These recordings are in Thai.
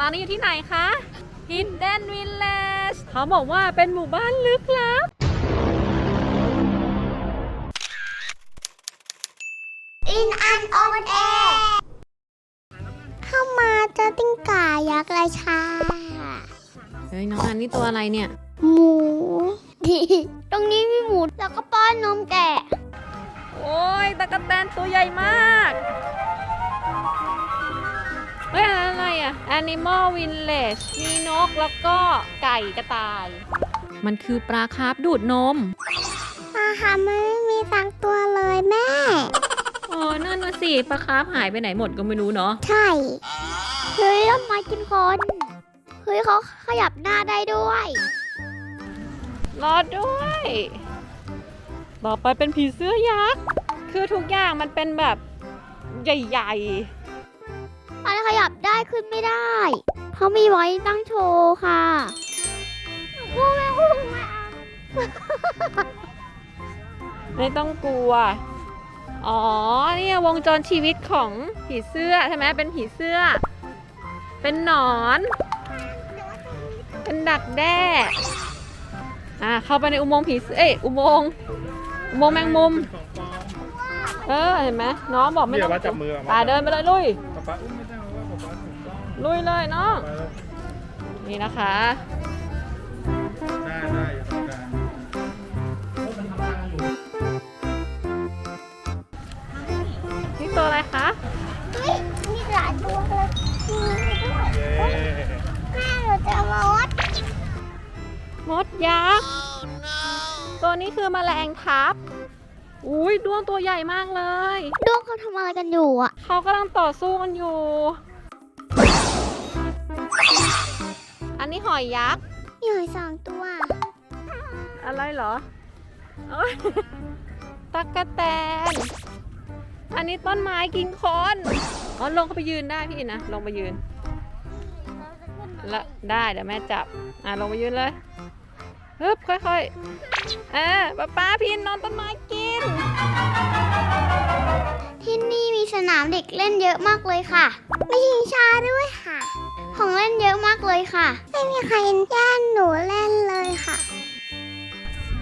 ตอนนี้อยู่ที่ไหนคะ Hidden Village เขาบอกว่าเป็นหมู่บ้านลึกลับอินอันออนแอร์เข้ามาเจอติ้งก่ายักษ์ราชา เฮ้ย น้องอันนี่ตัวอะไรเนี่ย หมู ตรงนี้มีหมูแล้วก็ป้อนนมแกะ โอ้ยตะกะแตนตัวใหญ่มาก เฮ้ยอันนั้นอะไรอะ Animal Village มีนกแล้วก็ไก่กระต่าย มันคือปลาคาร์ฟดูดนมอาหารมันไม่มีสักตัวเลยแม่ อ๋อนั่นน่ะสิปลาคาร์ฟหายไปไหนหมดก็ไม่รู้เนาะ ใช่ เฮ้ยต้นไม้กินคน เฮ้ยเขาขยับหน้าได้ด้วย รอด้วย ต่อไปเป็นผีเสื้อยักษ์ คือทุกอย่างมันเป็นแบบใหญ่ มันขยับได้ขึ้นไม่ได้เขามีไว้ตั้งโชว์ค่ะวู้แม่วู้แม่ๆไม่ต้องกลัว อ๋อ เนี่ยวงจรชีวิตของผีเสื้อใช่ไหมเป็นผีเสื้อ เป็นหนอน เป็นดักแด้ อ่า เข้าไปในอุโมงค์ผีเสื้อ เอ้ย อุโมงค์ อุโมงค์แมงมุม เออ เห็นไหมน้องบอกไม่เดี๋ต้ยองวว่าจับมือออกมาตาเดินไปเลยลุยป๊าป๊าอุ้มไม่ ได้เพราะว่าป๊าป๊าถูกต้องลุยเลยน้องไปแล้วนี่นะคะ ได้ได้อย่าทำการนี่ตัวอะไรคะเฮ้ยมีหลายตัวเลยมีด้วยเย้แม่หนูจะมดมดยักษ์ตัวนี้คือแมลงทับอุ้ยดวงตัวใหญ่มากเลย ด้วงเขาทำอะไรกันอยู่อะ เขากำลังต่อสู้กันอยู่ อันนี้หอยยักษ์ มีหอยสองตัว อะไรเหรอเอ้ยตักกะแตน อันนี้ต้นไม้กินคน อ๋อลงเข้าไปยืนได้พี่นะ ลงไปยืนแล้วได้เดี๋ยวแม่จับ อะลงไปยืนเลยฮึบค่อยๆเออป้าป้าพินนอนต้นไม้กิน ที่นี่มีสนามเด็กเล่นเยอะมากเลยค่ะ มีชิงช้าด้วยค่ะ ของเล่นเยอะมากเลยค่ะ ไม่มีใครแย่งหนูเล่นเลยค่ะ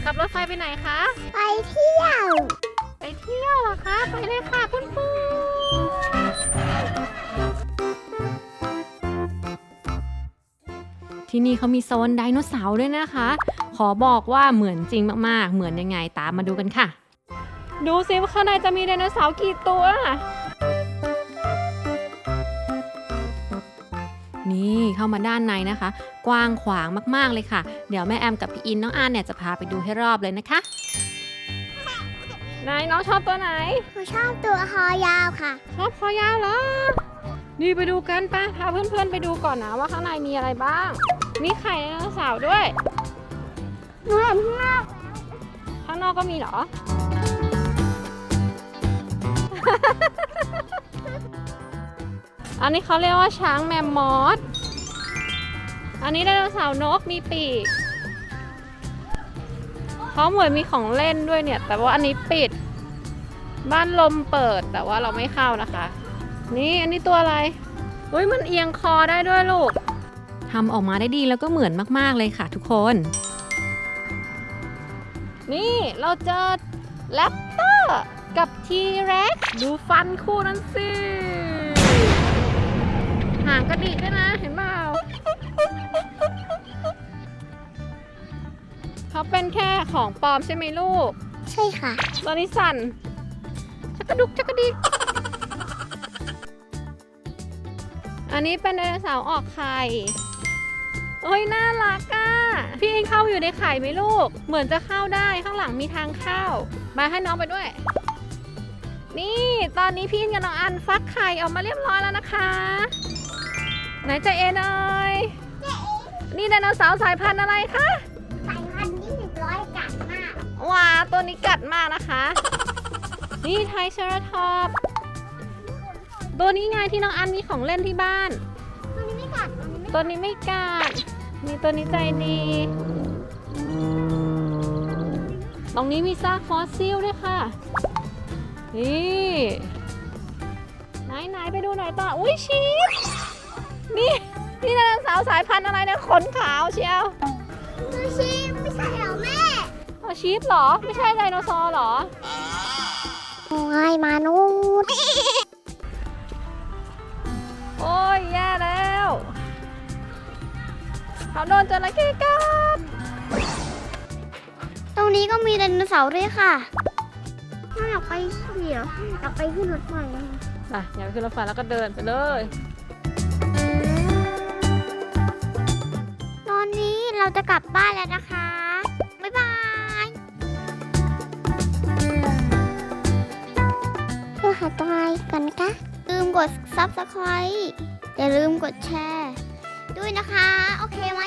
ขับรถไฟไปไหนคะ ไปเที่ยว ไปเที่ยวเหรอคะ ไปเลยค่ะคุณปูที่นี่เขามีโซนไดโนเสาร์ด้วยนะคะ ขอบอกว่าเหมือนจริงมากๆ เหมือนยังไงตามมาดูกันค่ะ ดูสิว่าข้างในจะมีไดโนเสาร์กี่ตัว นี่เข้ามาด้านในนะคะ กว้างขวางมากๆเลยค่ะ เดี๋ยวแม่แอมกับพี่อินน้องอานเนี่ยจะพาไปดูให้รอบเลยนะคะไหนน้องชอบตัวไหนหนูชอบตัวคอยาวค่ะ ชอบคอยาวเหรอ นี่ไปดูกันปะพาเพื่อนๆไปดูก่อนนะว่าข้างในมีอะไรบ้าง มีไข่ไดโนเสาร์ด้วยหนูเห็นข้างนอกข้างนอกก็มีเหรอ อันนี้เขาเรียกว่าช้างแมมมอสอันนี้ไดโนเสาร์นกมีปีกเขาเหมือนมีของเล่นด้วยเนี่ย แต่ว่าอันนี้ปิด บ้านลมเปิดแต่ว่าเราไม่เข้านะคะ นี่อันนี้ตัวอะไรอุ้ยมันเอียงคอได้ด้วยลูกทำออกมาได้ดีแล้วก็เหมือนมาก ๆ เลยค่ะทุกคน นี่เราเจอแรปเตอร์กับทีเร็กดูฟันคู่นั้นสิ หางกระดิกด้วยนะ เห็นเปล่าเขาเป็นแค่ของปลอมใช่ไหมลูก ใช่ค่ะ ตอนนี้สั่นชักกระดุกชักกระดิก อันนี้เป็นไดโนเสาร์ออกไข่โอ้ยน่ารักอะ พี่อิงเข้าอยู่ในไข่ไหมลูก เหมือนจะเข้าได้ข้างหลังมีทางเข้า มาให้น้องไปด้วย นี่ตอนนี้พี่อิงกับน้องอันฟักไข่ออกมาเรียบร้อยแล้วนะคะ ไหนใจะเอ็นเอ้ยนี่ไดโนเสาร์สายพันธุ์อะไรคะสายพันธุ์ที่หนึ่งร้อยกัดมากว้าตัวนี้กัดมากนะคะ นี่ไทเชอร์ทอปตัวนี้ไงที่น้องอันมีของเล่นที่บ้านมันไม่กัดมันไม่ตัวนี้ไม่กัดมีตัวนี้ใจดี ตรงนี้มีซากฟอสซิลด้วยค่ะ นี่ ไหนไหนไปดูหน่อยต่อ อุ้ยชีส นี่นี่าร์สายพันธุ์อะไรเนี่ยขนขาวเชียวดูชิไม่ใช่เหรอแม่เอาชีสเหรอ ไม่ใช่ไดโนเสาร์เหรอโอ้ยมานุษย์โอ้ยแย่แล้วเขาโดนจระเข้กัดตรงนี้ก็มีไดโนเสาร์ด้วยค่ะน่าอยากไปเดี๋ยวอยากไปขึ้นรถไฟไปอย่าไปขึ้นรถไฟแล้วก็เดินไปเลย เราจะกลับบ้านแล้วนะคะ บ๊ายบายเพื่อหาตัวอะไรกันคะลืมกด subscribe อย่าลืมกดแชร์ ด้วยนะคะ โอเคไหม